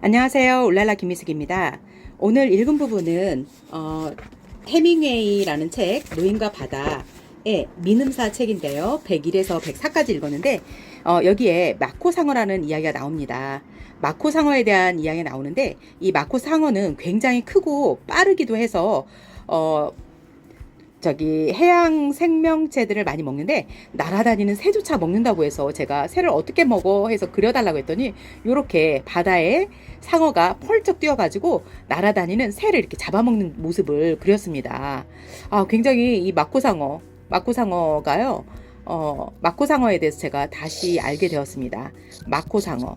안녕하세요. 울랄라 김미숙입니다. 오늘 읽은 부분은 어, 해밍웨이라는 책 노인과 바다의 민음사 책인데요. 101에서 104까지 읽었는데 어, 여기에 마코상어라는 이야기가 나옵니다. 마코상어에 대한 이야기가 나오는데 이 마코상어는 굉장히 크고 빠르기도 해서 어, 저기 해양 생명체들을 많이 먹는데 날아다니는 새조차 먹는다고 해서 제가 새를 어떻게 먹어 해서 그려달라고 했더니 이렇게 바다에 상어가 펄쩍 뛰어가지고 날아다니는 새를 이렇게 잡아먹는 모습을 그렸습니다. 아 굉장히 이 마코상어 마코상어가요. 어, 마코상어에 대해서 제가 다시 알게 되었습니다. 마코상어.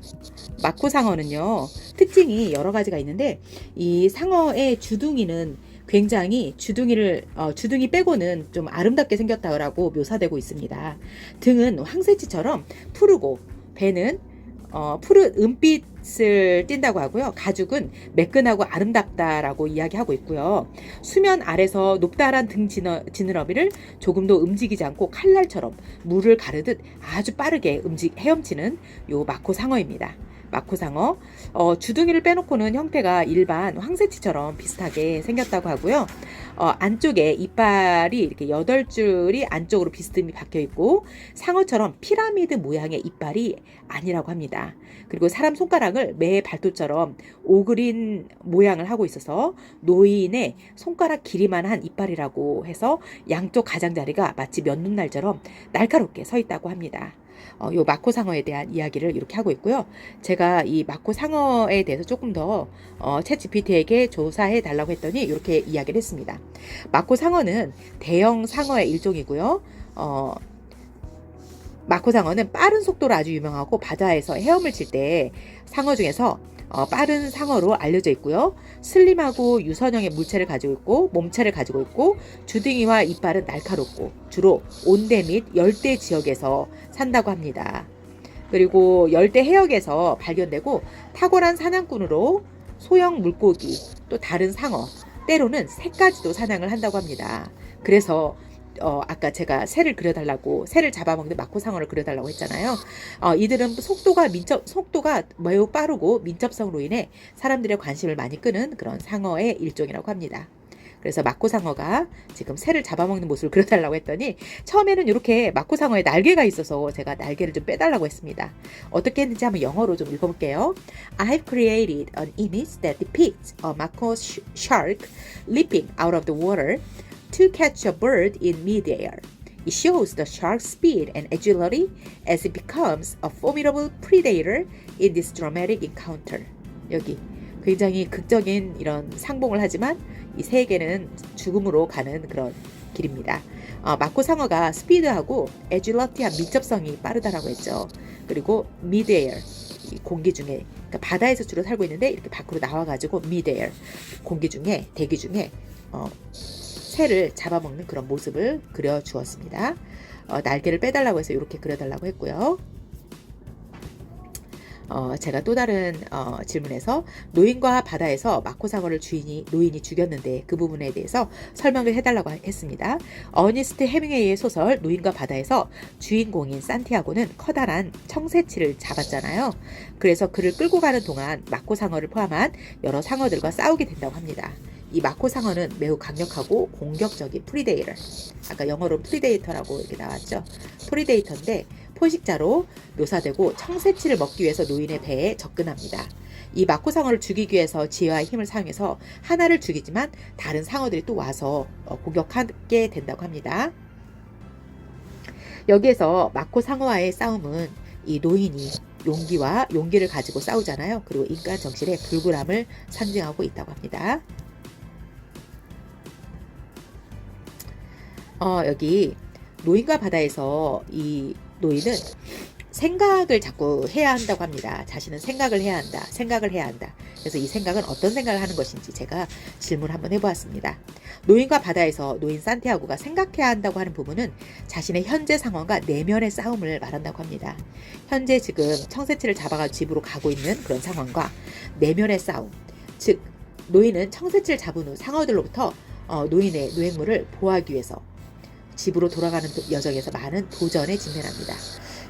마코상어는요, 특징이 여러 가지가 있는데, 이 상어의 주둥이는 굉장히 주둥이를 어, 주둥이 빼고는 좀 아름답게 생겼다라고 묘사되고 있습니다. 등은 황새치처럼 푸르고 배는 어, 푸른 은빛을 띈다고 하고요. 가죽은 매끈하고 아름답다라고 이야기하고 있고요. 수면 아래서 높다란 등 지너, 지느러미를 조금도 움직이지 않고 칼날처럼 물을 가르듯 아주 빠르게 움직 헤엄치는 요 마코 상어입니다. 마코 상어 어, 주둥이를 빼놓고는 형태가 일반 황새치처럼 비슷하게 생겼다고 하고요. 어, 안쪽에 이빨이 이렇게 여덟 줄이 안쪽으로 비스듬히 박혀 있고 상어처럼 피라미드 모양의 이빨이 아니라고 합니다. 그리고 사람 손가락을 매 발톱처럼 오그린 모양을 하고 있어서 노인의 손가락 길이만 한 이빨이라고 해서 양쪽 가장자리가 마치 면눈날처럼 날카롭게 서 있다고 합니다. 어, 요 마코 상어에 대한 이야기를 이렇게 하고 있고요. 제가 이 마코 상어에 대해서 조금 더 어, 챗 GPT에게 조사해 달라고 했더니 이렇게 이야기를 했습니다. 마코 상어는 대형 상어의 일종이고요. 어, 마코 상어는 빠른 속도로 아주 유명하고 바다에서 헤엄을 칠 때 상어 중에서 어, 빠른 상어로 알려져 있고요. 슬림하고 유선형의 물체를 가지고 있고 몸체를 가지고 있고 주둥이와 이빨은 날카롭고 주로 온대 및 열대 지역에서 산다고 합니다. 그리고 열대 해역에서 발견되고 탁월한 사냥꾼으로 소형 물고기 또 다른 상어 때로는 새까지도 사냥을 한다고 합니다. 그래서 어, 아까 제가 새를 그려달라고 새를 잡아먹는 마코상어를 그려달라고 했잖아요. 어, 이들은 속도가 민첩 속도가 매우 빠르고 민첩성으로 인해 사람들의 관심을 많이 끄는 그런 상어의 일종이라고 합니다. 그래서 마코상어가 지금 새를 잡아먹는 모습을 그려달라고 했더니 처음에는 이렇게 마코상어에 날개가 있어서 제가 날개를 좀 빼달라고 했습니다. 어떻게 했는지 한번 영어로 좀 읽어볼게요. I've created an image that depicts a mako sh- shark leaping out of the water to catch a bird in midair. It shows the shark's speed and agility as it becomes a formidable predator in this dramatic encounter. 여기 굉장히 극적인 이런 상봉을 하지만 이 세계는 죽음으로 가는 그런 길입니다. 어, 마코 상어가 스피드하고 에줄러티한 민첩성이 빠르다라고 했죠. 그리고 미드에어 이 공기 중에 그러니까 바다에서 주로 살고 있는데 이렇게 밖으로 나와가지고 미드에어 공기 중에 대기 중에 어, 새를 잡아먹는 그런 모습을 그려 주었습니다. 어, 날개를 빼달라고 해서 이렇게 그려달라고 했고요. 어, 제가 또 다른 어, 질문에서 노인과 바다에서 마코상어를 주인이 노인이 죽였는데 그 부분에 대해서 설명을 해달라고 했습니다. 어니스트 해밍웨이의 소설 노인과 바다에서 주인공인 산티아고는 커다란 청새치를 잡았잖아요. 그래서 그를 끌고 가는 동안 마코상어를 포함한 여러 상어들과 싸우게 된다고 합니다. 이 마코 상어는 매우 강력하고 공격적인 프리데이터. 아까 영어로 프리데이터라고 이렇게 나왔죠. 프리데이터인데 포식자로 묘사되고 청새치를 먹기 위해서 노인의 배에 접근합니다. 이 마코 상어를 죽이기 위해서 지혜와 힘을 사용해서 하나를 죽이지만 다른 상어들이 또 와서 어, 공격하게 된다고 합니다. 여기에서 마코 상어와의 싸움은 이 노인이 용기와 용기를 가지고 싸우잖아요. 그리고 인간 정신의 불굴함을 상징하고 있다고 합니다. 어, 여기 노인과 바다에서 이 노인은 생각을 자꾸 해야 한다고 합니다. 자신은 생각을 해야 한다. 생각을 해야 한다. 그래서 이 생각은 어떤 생각을 하는 것인지 제가 질문을 한번 해보았습니다. 노인과 바다에서 노인 산티아고가 생각해야 한다고 하는 부분은 자신의 현재 상황과 내면의 싸움을 말한다고 합니다. 현재 지금 청새치를 잡아가 집으로 가고 있는 그런 상황과 내면의 싸움. 즉, 노인은 청새치를 잡은 후 상어들로부터 어, 노인의 노획물을 보호하기 위해서 집으로 돌아가는 도- 여정에서 많은 도전에 직면합니다.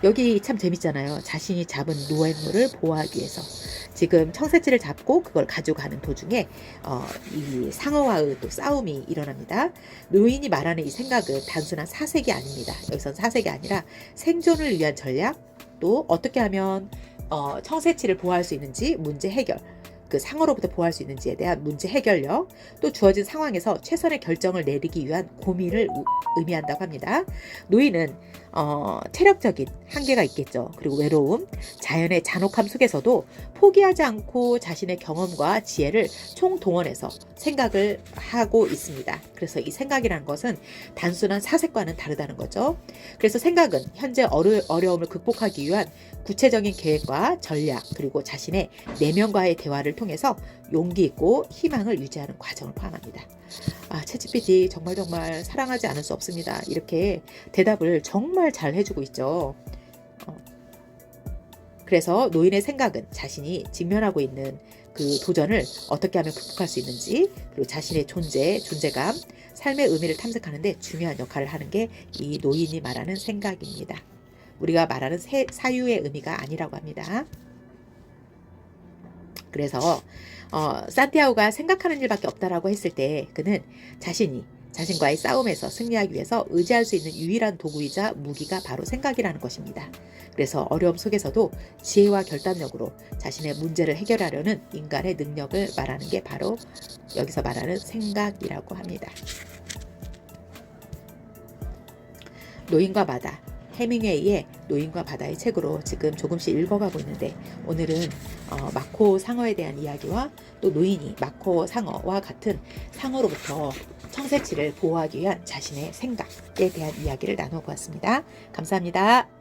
여기 참 재밌잖아요. 자신이 잡은 노획물을 보호하기 위해서 지금 청새치를 잡고 그걸 가져가는 도중에 어, 이 상어와의 또 싸움이 일어납니다. 노인이 말하는 이 생각은 단순한 사색이 아닙니다. 여기선 사색이 아니라 생존을 위한 전략, 또 어떻게 하면 어, 청새치를 보호할 수 있는지 문제 해결, 그 상어로부터 보호할 수 있는지에 대한 문제 해결력, 또 주어진 상황에서 최선의 결정을 내리기 위한 고민을 우- 의미한다고 합니다. 노인은 어, 체력적인 한계가 있겠죠. 그리고 외로움, 자연의 잔혹함 속에서도 포기하지 않고 자신의 경험과 지혜를 총동원해서 생각을 하고 있습니다. 그래서 이 생각이라는 것은 단순한 사색과는 다르다는 거죠. 그래서 생각은 현재 어려, 어려움을 극복하기 위한 구체적인 계획과 전략, 그리고 자신의 내면과의 대화를 통해서 용기 있고 희망을 유지하는 과정을 포함합니다. 아, 채찌피디 정말 정말 사랑하지 않을 수 없습니다. 이렇게 대답을 정말 잘 해주고 있죠. 어. 그래서 노인의 생각은 자신이 직면하고 있는 그 도전을 어떻게 하면 극복할 수 있는지 그리고 자신의 존재, 존재감, 삶의 의미를 탐색하는데 중요한 역할을 하는 게 이 노인이 말하는 생각입니다. 우리가 말하는 세- 사유의 의미가 아니라고 합니다. 그래서 어, 산티아고가 생각하는 일밖에 없다라고 했을 때 그는 자신이 자신과의 싸움에서 승리하기 위해서 의지할 수 있는 유일한 도구이자 무기가 바로 생각이라는 것입니다. 그래서 어려움 속에서도 지혜와 결단력으로 자신의 문제를 해결하려는 인간의 능력을 말하는 게 바로 여기서 말하는 생각이라고 합니다. 노인과 바다. 해밍웨이의 노인과 바다의 책으로 지금 조금씩 읽어가고 있는데 오늘은 어, 마코 상어에 대한 이야기와 또 노인이 마코 상어와 같은 상어로부터 청새치를 보호하기 위한 자신의 생각에 대한 이야기를 나누고 왔습니다. 감사합니다.